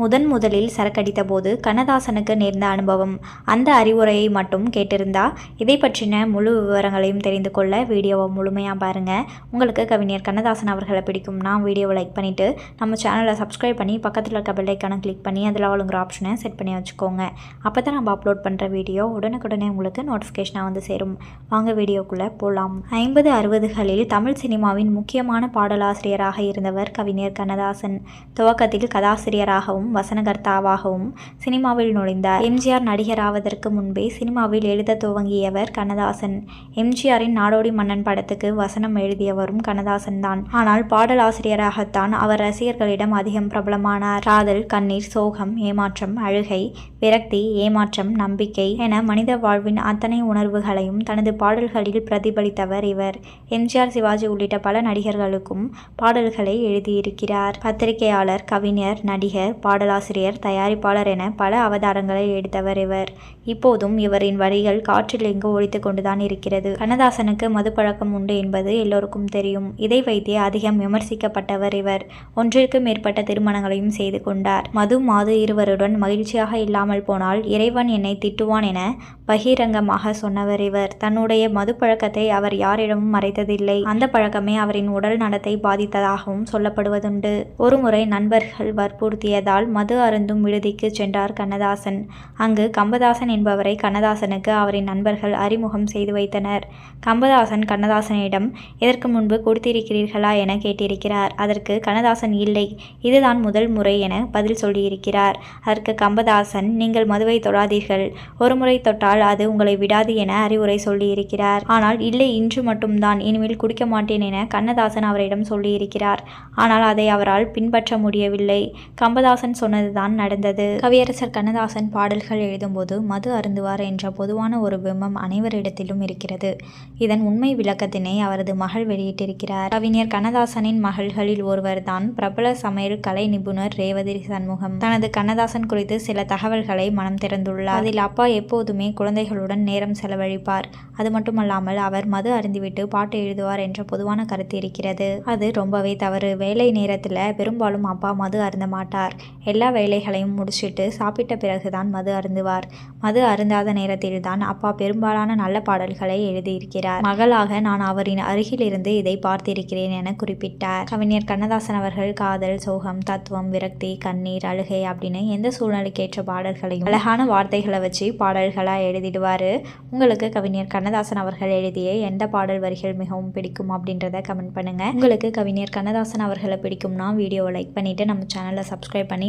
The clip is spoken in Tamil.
முதன் முதலில் சரக்கடித்த போது கண்ணதாசனுக்கு நேர்ந்த அனுபவம். அந்த அறிவுரையை மட்டும் கேட்டிருந்தா இதை பற்றின முழு விவரங்களையும் தெரிந்து கொள்ள வீடியோவை முழுமையாக பாருங்கள் உங்களுக்கு கவிஞர் கண்ணதாசன் அவர்களை பிடிக்கும் நான் வீடியோவை லைக் பண்ணிவிட்டு நம்ம சேனலை சப்ஸ்கிரைப் பண்ணி பக்கத்தில் இருக்க பெல்லைக்கான கிளிக் பண்ணி அதில் அவளுங்கிற ஆப்ஷனை செட் பண்ணி வச்சுக்கோங்க. அப்போ தான் நம்ம அப்லோட் பண்ணுற வீடியோ உடனுக்குடனே உங்களுக்கு நோட்டிஃபிகேஷனாக வந்து சேரும். வாங்க வீடியோக்குள்ளே போகலாம் ஐம்பது அறுபதுகளில் தமிழ் சினிமாவின் முக்கியமான பாடலாசிரியராக இருந்தவர் கவிஞர் கண்ணதாசன். துவக்கத்தில் கதாசிரியராகவும் வசனகர்த்தாவாகவும் சினிமாவில் நுழைந்தார். எம்ஜிஆர் நடிகராவதற்கு முன்பே சினிமாவில் எழுத துவங்கியவர் கண்ணதாசன். எம்ஜிஆரின் நாடோடி மன்னன் படத்துக்கு வசனம் எழுதியவரும் கண்ணதாசன் தான் ஆனால் பாடலாசிரியராகத்தான் அவர் ரசிகர்களிடம் அதிகம் பிரபலமானார். காதல் கண்ணீர் சோகம் ஏமாற்றம் அழுகை விரக்தி ஏமாற்றம் நம்பிக்கை என மனித வாழ்வின் அத்தனை உணர்வுகளையும் தனது பாடல்களில் பிரதிபலித்தவர் இவர். எம்ஜிஆர் சிவாஜி உள்ளிட்ட பல நடிகர்களுக்கும் பாடல்களை எழுதியிருக்கிறார். பத்திரிகையாளர் கவிஞர் நடிகர் பாடலாசிரியர் தயாரிப்பாளர் என பல அவதாரங்களை எடுத்தவர் இவர். இப்போதும் இவரின் வரிகள் காற்றில் எங்கு ஒழித்து கொண்டுதான் இருக்கிறது. கண்ணதாசனுக்கு மது பழக்கம் உண்டு என்பது எல்லோருக்கும் தெரியும். இதை வைத்தே அதிகம் விமர்சிக்கப்பட்டவர் இவர். ஒன்றிற்கு மேற்பட்ட திருமணங்களையும் செய்து கொண்டார். மது மாது இருவருடன் மகிழ்ச்சியாக இல்லாமல் போனால் இறைவன் என்னை திட்டுவான் என பகிரங்கமாக சொன்னவர் இவர். தன்னுடைய மது பழக்கத்தை அவர் யாரிடமும் மறைத்ததில்லை. அந்த பழக்கமே அவரின் உடல் நலத்தை பாதித்ததாகவும் சொல்லப்படுவதுண்டு. ஒருமுறை நண்பர்கள் வற்புறுத்தியதால் மது அருந்தும் விடுதிக்கு சென்றார் கண்ணதாசன். அங்கு கம்பதாசன் என்பவரை கண்ணதாசனுக்கு அவரின் நண்பர்கள் அறிமுகம் செய்து வைத்தனர். கம்பதாசன் கண்ணதாசனிடம் இதற்கு முன்பு கொடுத்திருக்கிறீர்களா என கேட்டிருக்கிறார். அதற்கு கண்ணதாசன் இல்லை. இதுதான் முதல் முறை என பதில் சொல்லியிருக்கிறார். அதற்கு கம்பதாசன் நீங்கள் மதுவை தொடாதீர்கள். ஒருமுறை தொட்டால் அது உங்களை விடாது என அறிவுரை சொல்லியிருக்கிறார். ஆனால் இல்லை இன்று மட்டும்தான். இனிமேல் குடிக்க மாட்டேன் என கண்ணதாசன் அவரிடம் சொல்லியிருக்கிறார். ஆனால் அதை அவரால் பின்பற்ற முடியவில்லை. கம்பதாசன் சொன்னதுதான் நடந்தது. கவியரசர் கண்ணதாசன் பாடல்கள் எழுதும்போது மது அருந்துவார் என்ற பொதுவான ஒரு பிம்பம் அனைவரிடத்திலும் இருக்கிறது. இதன் உண்மை விளக்கத்தினை அவரது மகள் வெளியிட்டிருக்கிறார். கவிஞர் கண்ணதாசனின் மகள்களில் ஒருவர் தான் பிரபல சமையல் கலை நிபுணர் ரேவதி சண்முகம். தனது கண்ணதாசன் குறித்து சில தகவல்களை மனம் திறந்துள்ளார். அதில் அப்பா எப்போதுமே குழந்தைகளுடன் நேரம் செலவழிப்பார். அது மட்டுமல்லாமல் அவர் மது அருந்திவிட்டு பாட்டு எழுதுவார் என்ற பொதுவான கருத்து இருக்கிறது. அது ரொம்பவே தவறு. வேலை நேரத்தில் பெரும்பாலும் அப்பா மது அருந்த மாட்டார். எல்லா வேலைகளையும் முடிச்சிட்டு சாப்பிட்ட பிறகுதான் மது அருந்துவார். மது அருந்தாத நேரத்தில் தான் அப்பா பெரும்பாலான நல்ல பாடல்களை எழுதியிருக்கிறார். மகளாக நான் அவரின் அருகிலிருந்து இதை பார்த்திருக்கிறேன் என குறிப்பிட்டார். கவிஞர் கண்ணதாசன் அவர்கள் காதல் சோகம் தத்துவம் விரக்தி கண்ணீர் அழுகை அப்படின்னு எந்த சூழ்நிலைக்கேற்ற பாடல்களையும் அழகான வார்த்தைகளை வச்சு பாடல்களாக எழுதிடுவார். உங்களுக்கு கவிஞர் கண்ணதாசன் அவர்கள் எழுதிய எந்த பாடல் வரிகள் மிகவும் பிடிக்கும் அப்படின்றத கமெண்ட் பண்ணுங்கள் உங்களுக்கு கவிஞர் கண்ணதாசன் அவர்களை பிடிக்கும்னா வீடியோவை லைக் பண்ணிவிட்டு நம்ம சேனலை சப்ஸ்கிரைப் பண்ணி